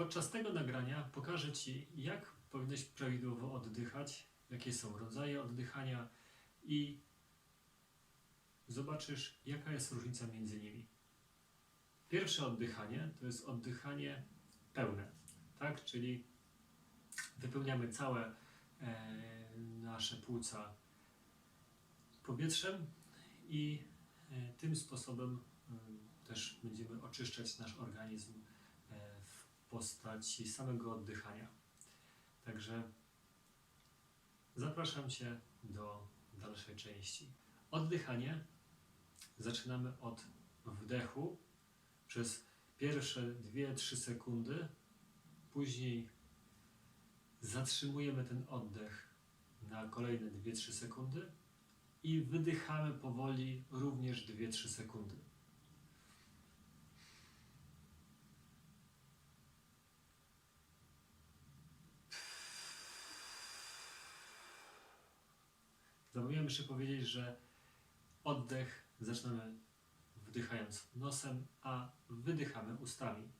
Podczas tego nagrania pokażę Ci, jak powinieneś prawidłowo oddychać, jakie są rodzaje oddychania i zobaczysz, jaka jest różnica między nimi. Pierwsze oddychanie to jest oddychanie pełne, tak? Czyli wypełniamy całe e, nasze płuca powietrzem i e, tym sposobem e, też będziemy oczyszczać nasz organizm e, w postaci samego oddychania. Także zapraszam Cię do dalszej części. Oddychanie zaczynamy od wdechu przez pierwsze 2-3 sekundy, później zatrzymujemy ten oddech na kolejne 2-3 sekundy i wydychamy powoli również 2-3 sekundy. Zapomniałem jeszcze powiedzieć, że oddech zaczynamy wdychając nosem, a wydychamy ustami.